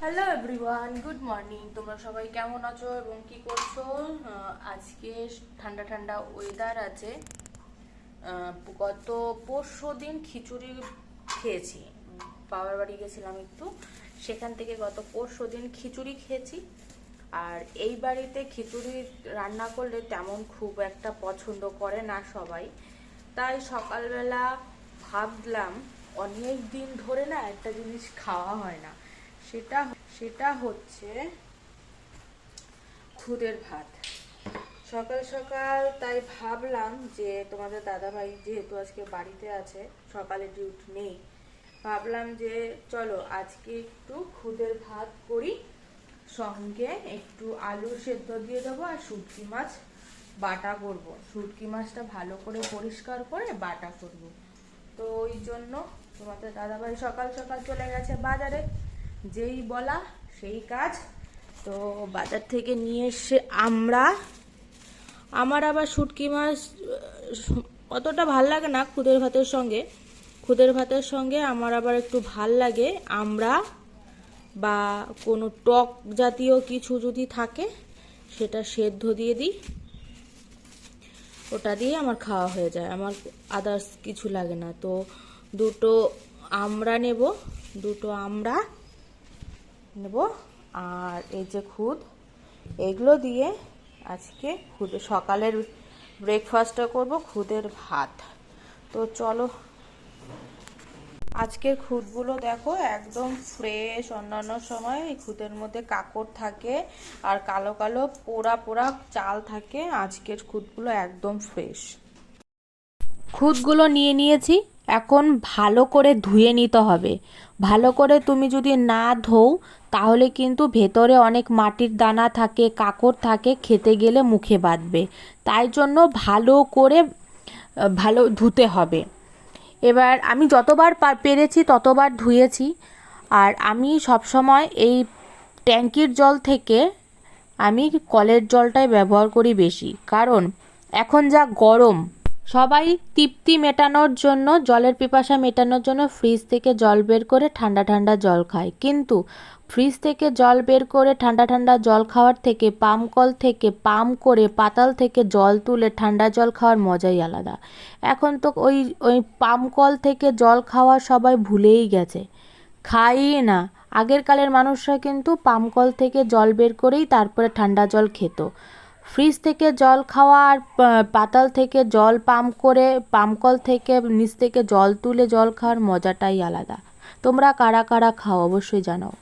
Hello everyone good morning তোমরা সবাই কেমন আছো এবং কি করছ? আজকে ঠান্ডা ঠান্ডা ওয়েদার আছে। গত পরশু দিন খিচুড়ি খেয়েছি। বাবার বাড়ি গেছিলাম একটু। সেখান থেকে গত পরশু দিন খিচুড়ি খেয়েছি। আর এই বাড়িতে খিচুড়ি রান্না করলে তেমন খুব একটা পছন্দ করে না সবাই। তাই সকালবেলা ভাবলাম, অনেক দিন ধরে না একটা জিনিস খাওয়া হয় না। সেটা সেটা হচ্ছে খুদের ভাত। সকাল সকাল তাই ভাবলাম যে তোমাদের দাদাভাই যেহেতু আজকে বাড়িতে আছে, সকালে ডিউটি নেই, ভাবলাম যে চলো আজকে একটু খুদের ভাত করি, সঙ্গে একটু আলু সেদ্ধ দিয়ে দেবো আর শুটকি মাছ বাটা করব। শুটকি মাছটা ভালো করে পরিষ্কার করে বাটা করব। তো ওই জন্য তোমাদের দাদাভাই সকাল সকাল চলে গেছে বাজারে। যেই বলা, সেই কাজ। তো বাজার থেকে নিয়ে এসে আমরা, আমার আবার শুটকি মাছ অতটা ভালো লাগে না খুদের ভাতের সঙ্গে। খুদের ভাতের সঙ্গে আমার আবার একটু ভালো লাগে। আমরা বা কোনো টক জাতীয় কিছু যদি থাকে, সেটা সেদ্ধ দিয়ে দিই। ওটা দিয়ে আমার খাওয়া হয়ে যায়। আমার আদার্স কিছু লাগে না। তো দুটো আমরা নেব, দুটো আমরা নেব। আর এই যে খুদ, এগুলো দিয়ে আজকে খুদ, সকালের ব্রেকফাস্টটা করব খুদের ভাত। তো চলো, আজকের খুদগুলো দেখো একদম ফ্রেশ অন্যান্য সময়, এই খুদের মধ্যে কাকড় থাকে আর কালো কালো পোড়া পোড়া চাল থাকে, আজকের খুদগুলো একদম ফ্রেশ খুদগুলো নিয়ে নিয়েছি। এখন ভালো করে ধুয়ে নিতে হবে। ভালো করে তুমি যদি না ধোও, তাহলে কিন্তু ভেতরে অনেক মাটির দানা থাকে কাকড় থাকে, খেতে গেলে মুখে বাঁধবে। তাই জন্য ভালো করে ভালো ধুতে হবে। এবার আমি যতবার পেরেছি ততবার ধুয়েছি। আর আমি সবসময় এই ট্যাঙ্কির জল থেকে আমি কলের জলটাই ব্যবহার করি বেশি। কারণ এখন যা গরম সবাই তৃপ্তি মেটানোর জন্য, জলের পিপাসা মেটানোর জন্য ফ্রিজ থেকে জল বের করে ঠান্ডা ঠান্ডা জল খায়। কিন্তু ফ্রিজ থেকে জল বের করে ঠান্ডা ঠান্ডা জল খাওয়ার থেকে, পাম কল থেকে, পাম করে পাতাল থেকে জল তুলে ঠান্ডা জল খাওয়ার মজাই আলাদা। এখন তো ওই ওই পাম কল থেকে জল খাওয়া সবাই ভুলেই গেছে। খাই না। আগের কালের মানুষরা কিন্তু পাম কল থেকে জল বের করেই তারপরে ঠান্ডা জল খেত। ফ্রিজ থেকে জল খাওয়া আর পাতাল থেকে জল পাম্প করে, পামকল থেকে নিচ থেকে জল তুলে জল খাওয়ার মজাটাই আলাদা। তোমরা কারা কারা খাও অবশ্যই জানাও।